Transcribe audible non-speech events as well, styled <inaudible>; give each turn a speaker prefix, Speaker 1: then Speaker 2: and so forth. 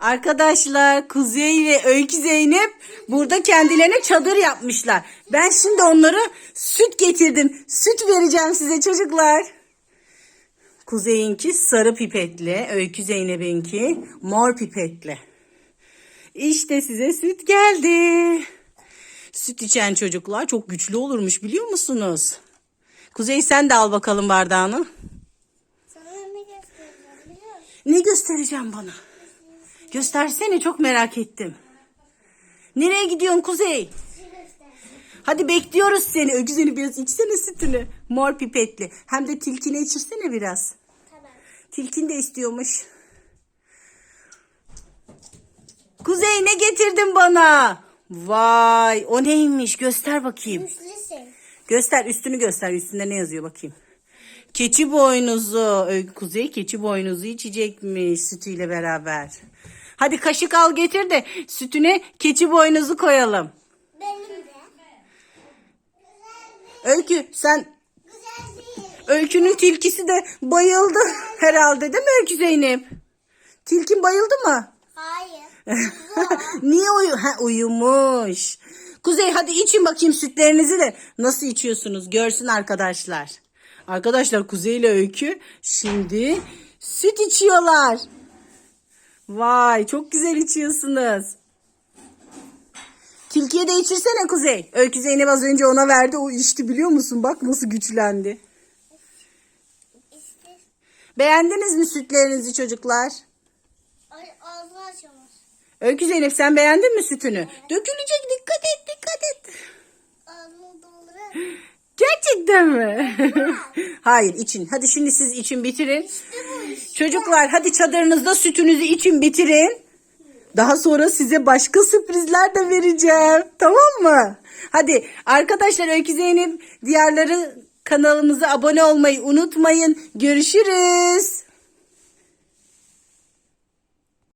Speaker 1: Arkadaşlar Kuzey ve Öykü Zeynep burada kendilerine çadır yapmışlar. Ben şimdi onlara süt getirdim. Süt vereceğim size çocuklar. Kuzey'inki sarı pipetli, Öykü Zeynep'inki mor pipetli. İşte size süt geldi. Süt içen çocuklar çok güçlü olurmuş biliyor musunuz? Kuzey sen de al bakalım bardağını.
Speaker 2: Sana ne göstereceğim biliyor musun?
Speaker 1: Ne göstereceğim bana? Göstersene çok merak ettim. Nereye gidiyorsun Kuzey? Hadi bekliyoruz seni. Ögüzeni biraz içsene sütünü. Mor pipetli. Hem de tilkine içirsene biraz.
Speaker 2: Tamam.
Speaker 1: Tilkin de istiyormuş. Kuzey ne getirdin bana? Vay o neymiş göster bakayım.
Speaker 2: Güçlüsün.
Speaker 1: Göster üstünü göster üstünde ne yazıyor bakayım. Keçi boynuzu. Kuzey keçi boynuzu içecekmiş sütüyle beraber. Hadi kaşık al getir de sütüne keçi boynuzu koyalım.
Speaker 2: Benim de.
Speaker 1: Öykü sen. Öykünün tilkisi de bayıldı herhalde değil mi Öykü Zeynep? Tilkin bayıldı mı?
Speaker 2: Hayır. <laughs>
Speaker 1: Niye uyu ha, uyumuş. Kuzey hadi için bakayım sütlerinizi de nasıl içiyorsunuz görsün arkadaşlar. Arkadaşlar Kuzey ile Öykü şimdi süt içiyorlar. Vay çok güzel içiyorsunuz. Tilkiye de içirsene Kuzey. Öykü Zeynep az önce ona verdi o içti biliyor musun? Bak nasıl güçlendi.
Speaker 2: İşte
Speaker 1: Beğendiniz mi sütlerinizi çocuklar?
Speaker 2: ay, ağzını açamaz.
Speaker 1: Öykü Zeynep sen beğendin mi sütünü? Dökülecek dikkat et dikkat et.
Speaker 2: Ağzını dolduruyor.
Speaker 1: Gerçekten mi? <laughs> Hayır için. Hadi şimdi siz için bitirin. Çocuklar hadi çadırınızda sütünüzü için bitirin. Daha sonra size başka sürprizler de vereceğim. Tamam mı? Hadi arkadaşlar Öykü Zeynep diğerleri kanalımıza abone olmayı unutmayın. Görüşürüz.